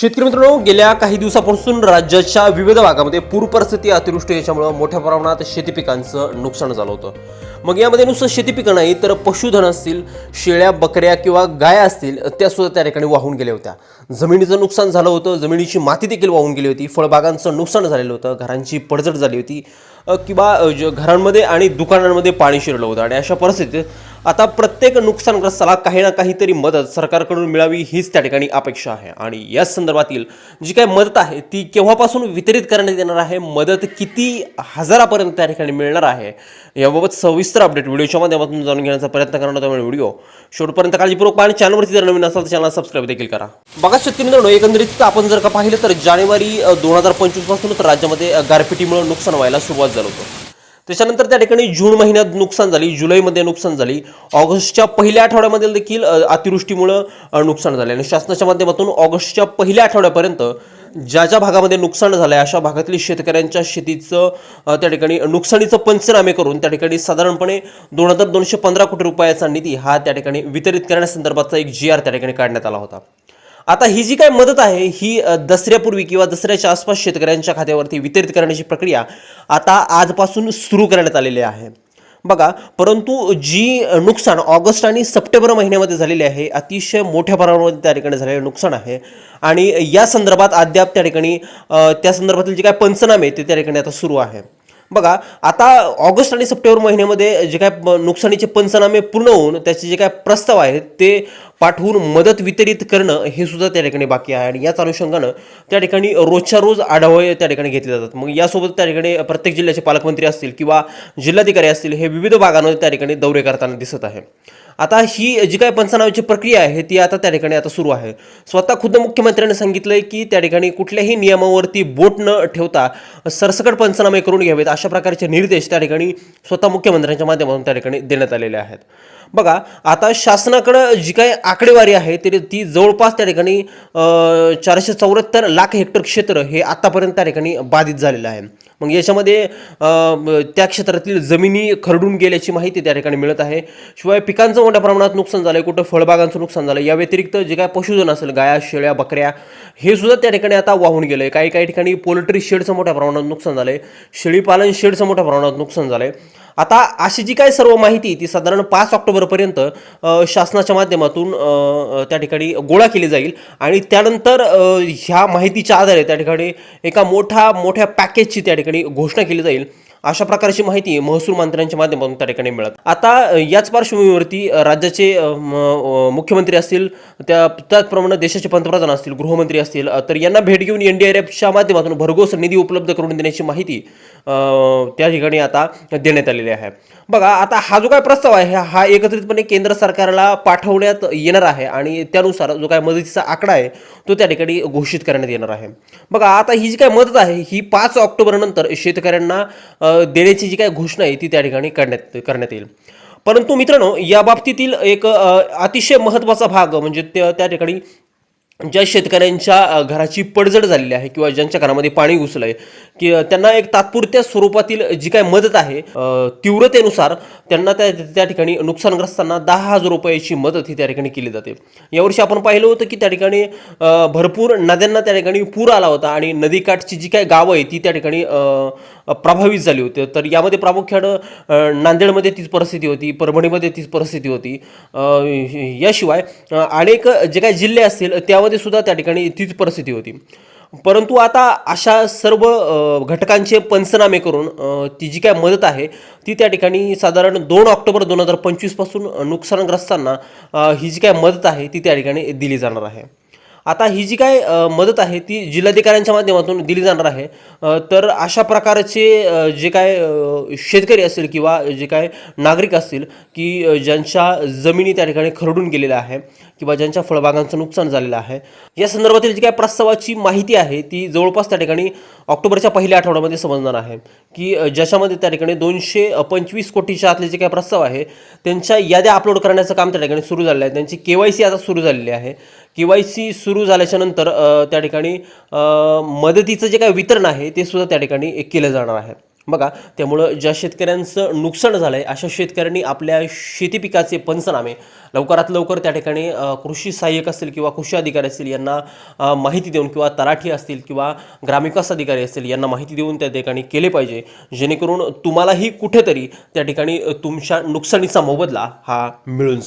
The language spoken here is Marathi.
शेतकरी मित्रांनो गेल्या काही दिवसापासून राज्याच्या विविध भागामध्ये पूर परिस्थिती अतिवृष्टी याच्यामुळं मोठ्या प्रमाणात शेती पिकांचं नुकसान झालं होतं. मग यामध्ये नुसतं शेती पिकं नाही तर पशुधन असतील शेळ्या बकऱ्या किंवा गाया असतील त्या सुद्धा त्या ठिकाणी वाहून गेल्या होत्या. जमिनीचं नुकसान झालं होतं जमिनीची माती देखील वाहून गेली होती फळबागांचं नुकसान झालेलं होतं घरांची पडझड झाली होती किंवा ज- घरांमध्ये आणि दुकानांमध्ये पाणी शिरलं होतं. आणि अशा परिस्थितीत आता प्रत्येक नुकसानग्रस्ताला काही ना काहीतरी मदत सरकारकडून मिळावी हीच त्या ठिकाणी अपेक्षा आहे. आणि या संदर्भातील जी काही मदत आहे ती केव्हापासून वितरित करण्यात येणार आहे? मदत किती हजारापर्यंत त्या ठिकाणी मिळणार आहे? याबाबत सविस्तर अपडेट व्हिडिओच्या माध्यमातून जाणून घेण्याचा प्रयत्न करणार त्यामुळे व्हिडिओ शेवटपर्यंत काळजीपूर्वक पाहणे चॅनलवरती जर नवीन असाल तर चॅनल सबस्क्राईब देखील करा. बघा शेतकरी मित्रांनो एकंदरीत आपण जर का पाहिलं तर जानेवारी दोन हजार पंचवीस पासूनच राज्यामध्ये गारपिटीमुळे नुकसान व्हायला सुरुवात झालं होतं. त्याच्यानंतर त्या ठिकाणी जून महिन्यात नुकसान झाली जुलैमध्ये नुकसान झाली. ऑगस्टच्या पहिल्या आठवड्यामध्ये देखील अतिवृष्टीमुळं नुकसान झाले. आणि शासनाच्या माध्यमातून ऑगस्टच्या पहिल्या आठवड्यापर्यंत ज्या ज्या भागामध्ये नुकसान झालं आहे अशा भागातील शेतकऱ्यांच्या शेतीचं त्या ठिकाणी नुकसानीचं पंचनामे करून त्या ठिकाणी साधारणपणे दोन हजार दोनशे पंधरा कोटी रुपयाचा निधी हा त्या ठिकाणी वितरित करण्यासंदर्भातचा एक जी आर त्या ठिकाणी काढण्यात आला होता. आता ही जी काय मदत आहे ही दसऱ्यापूर्वी किंवा दसऱ्याच्या आसपास शेतकऱ्यांच्या खात्यावरती वितरित करण्याची प्रक्रिया आता आजपासून सुरू करण्यात आलेली आहे. बघा परंतु जी नुकसान ऑगस्ट आणि सप्टेंबर महिन्यामध्ये झालेले आहे अतिशय मोठ्या प्रमाणामध्ये त्या ठिकाणी झालेलं नुकसान आहे. आणि या संदर्भात अद्याप त्या ठिकाणी त्या संदर्भातील जे काय पंचनामे ते त्या ठिकाणी आता सुरू आहे. बघा आता ऑगस्ट आणि सप्टेंबर महिन्यामध्ये जे काय नुकसानीचे पंचनामे पूर्ण होऊन त्याचे जे काय प्रस्ताव आहेत ते पाठवून मदत वितरित करणं हे सुद्धा त्या ठिकाणी बाकी आहे. आणि याच अनुषंगानं त्या ठिकाणी रोजच्या रोज आढावे त्या ठिकाणी घेतले जातात. मग यासोबत त्या ठिकाणी प्रत्येक जिल्ह्याचे पालकमंत्री असतील किंवा जिल्हाधिकारी असतील हे विविध भागांमध्ये त्या ठिकाणी दौरे करताना दिसत आहे. आता ही जी काय पंचनामाची प्रक्रिया आहे ती आता त्या ठिकाणी आता सुरू आहे. स्वतः खुद्द मुख्यमंत्र्यांनी सांगितलंय की त्या ठिकाणी कुठल्याही नियमावरती बोट न ठेवता सरसकट पंचनामे करून घ्यावेत अशा प्रकारचे निर्देश त्या ठिकाणी स्वतः मुख्यमंत्र्यांच्या माध्यमातून त्या ठिकाणी देण्यात आलेले आहेत. बघा आता शासनाकडं जी काही आकडेवारी आहे तरी ती जवळपास त्या ठिकाणी चारशे चौऱ्याहत्तर लाख हेक्टर क्षेत्र हे आत्तापर्यंत त्या ठिकाणी बाधित झालेलं आहे. मग याच्यामध्ये त्या क्षेत्रातील जमिनी खरडून गेल्याची माहिती त्या ठिकाणी मिळत आहे. शिवाय पिकांचं मोठ्या प्रमाणात नुकसान झालं आहे कुठं फळबागांचं नुकसान झालं या व्यतिरिक्त जे काय पशुधन असेल गाया शेळ्या बकऱ्या हे सुद्धा त्या ठिकाणी आता वाहून गेलं आहे काही काही ठिकाणी पोल्ट्री शेडचं मोठ्या प्रमाणात नुकसान झालं आहे शेळीपालन शेडचं मोठ्या प्रमाणात नुकसान झालं आहे आता अशी जी काय सर्व माहिती ती साधारण पाच ऑक्टोबरपर्यंत शासनाच्या माध्यमातून त्या ठिकाणी गोळा केली जाईल. आणि त्यानंतर ह्या माहितीच्या आधारे त्या ठिकाणी एका मोठ्या मोठ्या पॅकेजची त्या ठिकाणी घोषणा केली जाईल. अशा प्रकारची माहिती महसूल मंत्र्यांच्या माध्यमातून त्या ठिकाणी मिळत. आता याच पार्श्वभूमीवरती राज्याचे म, मुख्यमंत्री असतील त्या त्याचप्रमाणे देशाचे पंतप्रधान असतील गृहमंत्री असतील तर यांना भेट घेऊन एन डी आर एफच्या माध्यमातून भरघोस निधी उपलब्ध करून देण्याची माहिती त्या ठिकाणी आता देण्यात आलेले आहे. बघा आता हा जो काय प्रस्ताव आहे हा एकत्रितपणे केंद्र सरकारला पाठवण्यात येणार आहे आणि त्यानुसार जो काय मदतीचा आकडा आहे तो त्या ठिकाणी घोषित करण्यात येणार आहे. बघा आता ही जी काय मदत आहे ही पाच ऑक्टोबरनंतर शेतकऱ्यांना देण्याची जी काय घोषणा आहे ती त्या ठिकाणी करण्यात करण्यात येईल. परंतु मित्रांनो या बाबतीतील एक अतिशय महत्त्वाचा भाग म्हणजे त्या त्या ठिकाणी ज्या शेतकऱ्यांच्या घराची पडझड झालेली आहे किंवा ज्यांच्या घरामध्ये पाणी घुसलं आहे की त्यांना एक तात्पुरत्या स्वरूपातील जी काय मदत आहे तीव्रतेनुसार त्यांना त्या त्या ठिकाणी नुकसानग्रस्तांना दहा हजार रुपयाची मदत ही त्या ठिकाणी केली जाते. यावर्षी आपण पाहिलं होतं की त्या ठिकाणी भरपूर नद्यांना त्या ठिकाणी पूर आला होता आणि नदीकाठची जी काय गावं आहे ती त्या ठिकाणी प्रभावित झाले होते. तर यामध्ये प्रामुख्यानं नांदेडमध्ये तीच परिस्थिती होती परभणीमध्ये तीच परिस्थिती होती. याशिवाय अनेक जे काही जिल्हे असतील त्यामध्ये सुद्धा त्या ठिकाणी तीच परिस्थिती होती. परंतु आता अशा सर्व घटकांचे पंचनामे करून ती जी काय मदत आहे ती त्या ठिकाणी साधारण दोन ऑक्टोबर दोन हजार पंचवीसपासून नुकसानग्रस्तांना ही जी काय मदत आहे ती त्या ठिकाणी दिली जाणार आहे. आता ही जी काय मदत आहे ती जिल्हाधिकाऱ्यांच्या माध्यमातून दिली जाणार आहे. तर अशा प्रकारचे जे काय शेतकरी असतील किंवा जे काय नागरिक असतील की ज्यांच्या जमिनी त्या ठिकाणी खरडून गेलेल्या आहे किंवा ज्यांच्या फळबागांचं नुकसान झालेलं आहे. या संदर्भातील जी काय प्रस्तावाची माहिती आहे ती जवळपास त्या ठिकाणी ऑक्टोबरच्या पहिल्या आठवड्यामध्ये समजणार आहे की ज्याच्यामध्ये त्या ठिकाणी दोनशे पंचवीस कोटीच्या आतले जे काही प्रस्ताव आहे त्यांच्या याद्या अपलोड करण्याचं काम त्या ठिकाणी सुरू झालेलं आहे. त्यांची के वाय सी आता सुरू झालेली आहे. के वाय सी सुरू झाल्याच्यानंतर त्या ठिकाणी मदतीचं जे काय वितरण आहे ते सुद्धा त्या ठिकाणी केलं जाणार आहे. बघा त्यामुळं ज्या शेतकऱ्यांचं नुकसान झालं आहे अशा शेतकऱ्यांनी आपल्या शेती पिकाचे पंचनामे लवकरात लवकर त्या ठिकाणी कृषी सहाय्यक असतील किंवा कृषी अधिकारी असतील यांना माहिती देऊन किंवा तलाठी असतील किंवा ग्रामविकास अधिकारी असतील यांना माहिती देऊन त्या ठिकाणी केले पाहिजे. जेणेकरून तुम्हालाही कुठेतरी त्या ठिकाणी तुमच्या नुकसानीचा मोबदला हा मिळून जाईल.